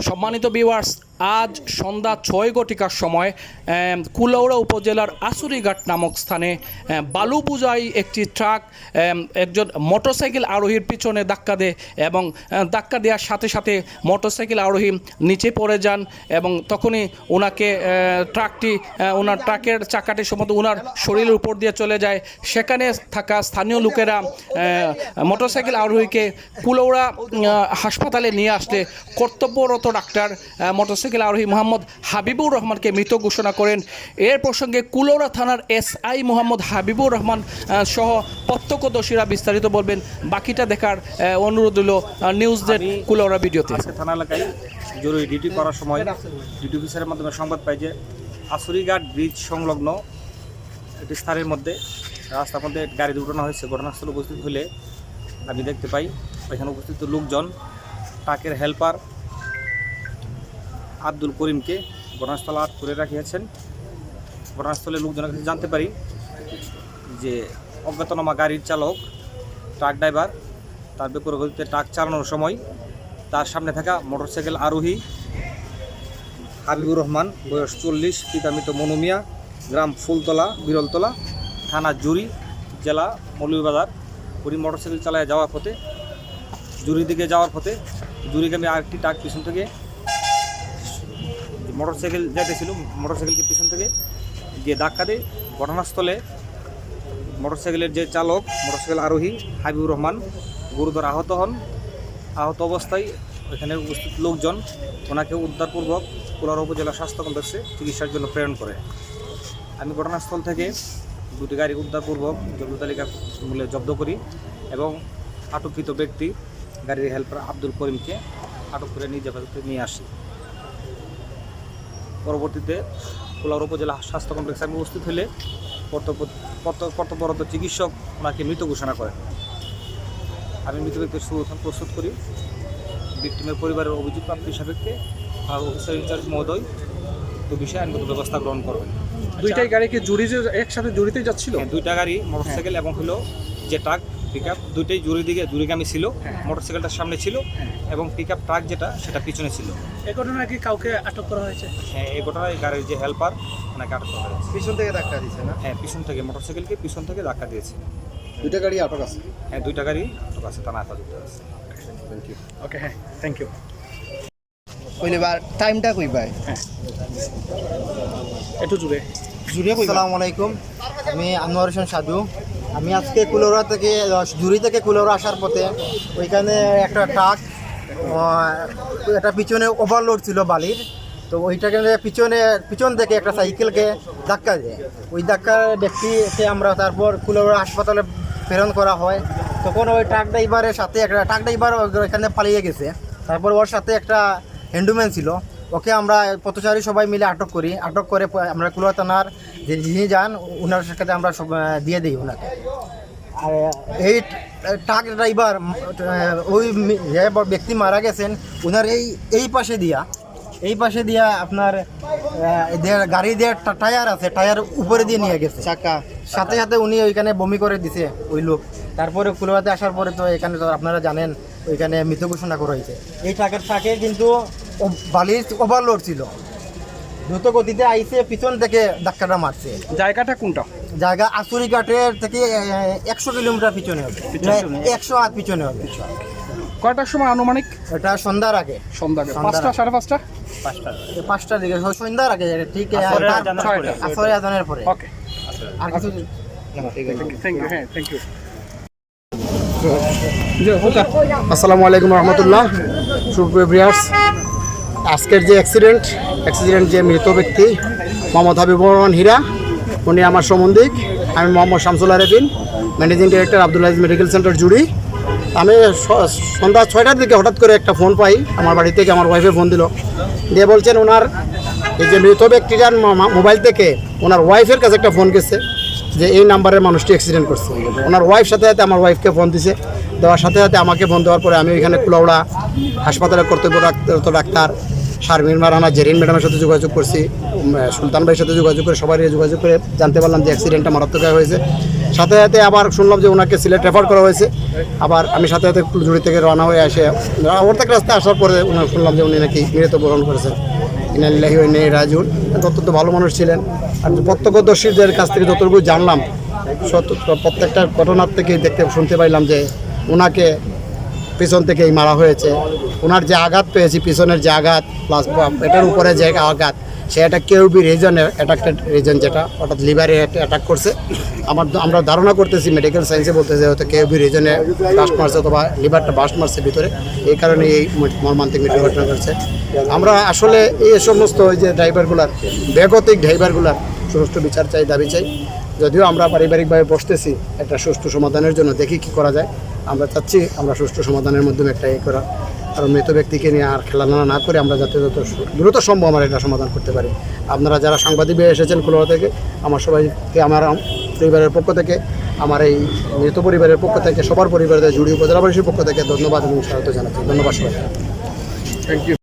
সম্মানিত ভিউয়ার্স আজ সন্ধ্যা ছয় ঘটিকার সময় কুলাউড়া উপজেলার আসুরিঘাট নামক স্থানে বালু পূজায় একটি ট্রাক একজন মোটরসাইকেল আরোহীর পিছনে ধাক্কা দেয় এবং ধাক্কা দেওয়ার সাথে সাথে মোটরসাইকেল আরোহী নিচে পড়ে যান এবং তখনই ওনাকে ট্রাকটি ওনার ট্রাকের চাকাটি সম্ভবত ওনার শরীরের উপর দিয়ে চলে যায়। সেখানে থাকা স্থানীয় লোকেরা মোটরসাইকেল আরোহীকে কুলৌড়া হাসপাতালে নিয়ে আসলে কর্তব্যরত ডাক্তার আহ, মোটরসাইকেল আরোহী মোহাম্মদ হাবিবুর রহমানকে মৃত ঘোষণা করেন। এর প্রসঙ্গে কুলৌড়া থানার এসআই মোহাম্মদ হাবিবুর রহমান সহ প্রত্যক্ষদর্শীরা বিস্তারিত বলবেন। বাকিটা দেখার অনুরোধ হলো নিউজদের আমি- কুলৌড়া ভিডিওতে। থানা এলাকায় জরুরি ডিউটি করার সময় ডিউটি অফিসারের মাধ্যমে সংবাদ পাই যে আসুরিঘাট ব্রিজ সংলগ্ন একটি স্থানের মধ্যে রাস্তার মধ্যে গাড়ি দুর্ঘটনা হয়েছে। ঘটনাস্থলে উপস্থিত হলে আমি দেখতে পাই এখানে উপস্থিত লোকজন ট্রাকের হেল্পার আব্দুল করিমকে ঘটনাস্থলে আটক করে রাখিয়েছেন। ঘটনাস্থলে লোকজনের কাছে জানতে পারি যে অজ্ঞাতনামা গাড়ির চালক, ট্রাক ড্রাইভার, তার বিপরীত গতিতে ট্রাক চালানোর সময় তার সামনে থাকা মোটরসাইকেল আরোহী হাবিবুর রহমান, বয়স চল্লিশ, পিতামিত মনুমিয়া গ্রাম ফুলতলা, বিরলতলা, থানা জুরি জেলা মৌলভীবাজার। উনি মোটরসাইকেল চালায় যাওয়ার পথে জুরি দিকে যাওয়ার পথে জুরিগামী আরেকটি ট্রাক পিছন থেকে মোটরসাইকেল যাইতেছিল মোটরসাইকেলকে পিছন থেকে গিয়ে ধাক্কা দেয় ঘটনাস্থলে মোটরসাইকেলের যে চালক, মোটরসাইকেল আরোহী হাবিবুর রহমান, গুরুতর আহত হন। আহত অবস্থায় এখানে উপস্থিত লোকজন ওনাকে উদ্ধারপূর্বক কুলার উপজেলা স্বাস্থ্য কমপ্লেক্সে চিকিৎসার জন্য প্রেরণ করে। আমি ঘটনাস্থল থেকে দুটি গাড়ি উদ্ধারপূর্বক জব্দ তালিকা মূল্যে জব্দ করি এবং আটককৃত ব্যক্তি, গাড়ির হেল্পার আব্দুল করিমকে আটক করে নিজ নিয়ে আসি। পরবর্তীতে কোলার উপজেলা স্বাস্থ্য কমপ্লেক্সে আমি উপস্থিত হলে কর্তব্য কর্তব্য- কর্তব্যরত চিকিৎসক ওনাকে মৃত ঘোষণা করেন। আমি মৃত ব্যক্তির সুরক্ষণ প্রস্তুত করি। ভিক্টিমের পরিবারের অভিযোগ প্রাপ্তির সাপেক্ষে আর অফিসার ইনচার্জ মহোদয় তো বিষয়ে আইনগত ব্যবস্থা গ্রহণ করবেন। দুইটাই গাড়ি কি জুড়ি একসাথে জুড়িতে যাচ্ছিল? হ্যাঁ, দুইটা গাড়ি মোটরসাইকেল এবং হলো যে ট্রাক পিক আপ দুইটাই জুড়ি দিকে জুড়িগামী ছিল মোটরসাইকেলটার সামনে ছিল এবং পিক আপ ট্রাক যেটা সেটা পিছনে ছিল। এ ঘটনায় কি কাউকে আটক করা হয়েছে? হ্যাঁ এই ঘটনায় গাড়ির যে হেল্পার ওনাকে আটক করা হয়েছে। পিছন থেকে ধাক্কা দিছে না? হ্যাঁ পিছন থেকে মোটরসাইকেলকে পিছন থেকে ধাক্কা দিয়েছে। দুইটা গাড়ি আটক আছে? হ্যাঁ দুইটা গাড়ি আটক আছে থানা হেফাজতে আছে থ্যাংক ইউ ওকে হ্যাঁ থ্যাংক ইউ কইলে বার টাইমটা কই ভাই? একটু জুড়ে জুড়ে কই আসসালামু আলাইকুম। আমি আনোয়ার হোসেন সাধু। আমি আজকে কুলোরা থেকে জুরি থেকে কুলোরা আসার পথে ওইখানে একটা ট্রাক একটা পিছনে ওভারলোড ছিল বালির। তো ওইটাকে পিছনে, পিছন থেকে একটা সাইকেলকে ধাক্কা দেয়। ওই ধাক্কার ব্যক্তিকে আমরা তারপর কুলোরা হাসপাতালে প্রেরণ করা হয়। তখন ওই ট্রাক ড্রাইভারের সাথে একটা, ট্রাক ড্রাইভার ওইখানে পালিয়ে গেছে। তারপর ওর সাথে একটা হ্যান্ডুম্যান ছিল। ওকে আমরা পথচারী সবাই মিলে আটক করি। আটক করে আমরা কুলোয়া থানার যিনি যান ওনার সাথে আমরা সব দিয়ে দিই ওনাকে। আর এই ট্রাক ড্রাইভার ওই যে ব্যক্তি মারা গেছেন ওনার এই এই পাশে দিয়া এই পাশে দিয়া আপনার গাড়ি দিয়ে টায়ার আছে টায়ার উপরে দিয়ে নিয়ে গেছে। চাকা। সাথে সাথে উনি ওইখানে বমি করে দিছে ওই লোক। তারপরে কুলোয়াতে আসার পরে তো এখানে তো আপনারা জানেন ওইখানে মৃত ঘোষণা করা হয়েছে। এই ট্রাকের ট্রাকে কিন্তু বালির ওভারলোড ছিল। দ্রুত গতিতে আইসে পিছন থেকে ধাক্কাটা মারছে। জায়গাটা কোনটা? জায়গা আসুরিঘাটের থেকে একশো কিলোমিটার পিছনে হবে। একশো হাত পিছনে হবে। কয়টার সময় আনুমানিক? এটা সন্ধ্যার আগে। সন্ধ্যা সন্ধ্যার পাঁচটা সাড়ে পাঁচটা? এই পাঁচটার দিকে। সন্ধ্যার আগে ঠিক। আসরে আজানের পরে। ওকে। আর কিছু থ্যাংক ইউ হ্যাঁ থ্যাংক ইউ। আসসালামু আলাইকুম রহমতুল্লাহ। সুপ্রিয় ব্রিয়ার্স আজকের যে অ্যাক্সিডেন্ট অ্যাক্সিডেন্ট যে মৃত ব্যক্তি, মোহাম্মদ হাবিবুর রহমান হীরা, উনি আমার সম্বন্ধিক আমি Mohammad Shamsul Arefin managing director Abdul Aziz medical centre জুড়ি। আমি সন্ধ্যা ছয়টার দিকে হঠাৎ করে একটা ফোন পাই, আমার বাড়ি থেকে আমার ওয়াইফে ফোন দিল। দিয়ে বলছেন ওনার এই যে মৃত ব্যক্তিটার মা- মোবাইল থেকে ওনার ওয়াইফের কাছে একটা ফোন গেছে, যে এই নাম্বারের মানুষটি অ্যাক্সিডেন্ট করছে। ওনার ওয়াইফ সাথে সাথে আমার ওয়াইফকে ফোন দিছে। দেওয়ার সাথে সাথে আমাকে ফোন দেওয়ার পরে আমি ওইখানে কুলাউড়া হাসপাতালে কর্তব্য ডাক্তার শারমিন মারানা, জেরিন ম্যাডামের সাথে যোগাযোগ করছি সুলতান ভাইয়ের সাথে যোগাযোগ করে, সবারই যোগাযোগ করে জানতে পারলাম যে অ্যাক্সিডেন্টটা মারাত্মক হয়েছে। সাথে সাথে আবার শুনলাম যে ওনাকে সিলেট রেফার করা হয়েছে। আবার আমি সাথে সাথে জুড়ি থেকে রওনা হয়ে আসে অর্ধেক রাস্তায় আসার পরে শুনলাম যে উনি নাকি মৃত্যুবরণ করেছেন। ইনালিল্লাহি ওয়া ইন্না ইলাইহি রাজিউন। অত্যন্ত ভালো মানুষ ছিলেন। আর প্রত্যক্ষদর্শীদের কাছ থেকে যতটুকু জানলাম প্রত্যেকটা ঘটনার থেকে দেখতে শুনতে পাইলাম যে ওনাকে পিছন থেকেই মারা হয়েছে। ওনার যে আঘাত পেয়েছি, পিছনের যে আঘাত প্লাস পেটের উপরে যে আঘাত, সে একটা কেউবি রিজনের অ্যাটাকটেড রিজন যেটা, অর্থাৎ লিভারে অ্যাটাক করছে। আমার আমরা ধারণা করতেছি মেডিকেল সায়েন্সে বলতেছে হয়তো কেউবি রিজনে বাস্ট মারছে অথবা লিভারটা বাস্ট মারছে ভিতরে। এই কারণে এই মর্মান্তিক মৃত্যু ঘটনা ঘটছে। আমরা আসলে এই সমস্ত ওই যে ড্রাইভারগুলার বেগতিক ড্রাইভারগুলার সুষ্ঠু বিচার চাই, দাবি চাই। যদিও আমরা পারিবারিকভাবে বসতেছি, একটা সুষ্ঠু সমাধানের জন্য দেখি কি করা যায়। আমরা চাচ্ছি আমরা সুষ্ঠু সমাধানের মাধ্যমে একটা এ করা। কারণ মৃত ব্যক্তিকে নিয়ে আর খেলাধুলা না করে আমরা যাতে যত দ্রুত সম্ভব আমরা এটা সমাধান করতে পারি। আপনারা যারা সাংবাদিক এসেছেন খোলা থেকে, আমার সবাইকে, আমার পরিবারের পক্ষ থেকে, আমার এই মৃত পরিবারের পক্ষ থেকে, সবার পরিবারের জুড়ি উপজেলাবাসীর পক্ষ থেকে ধন্যবাদ এবং স্বাগত জানাচ্ছি। ধন্যবাদ সবাই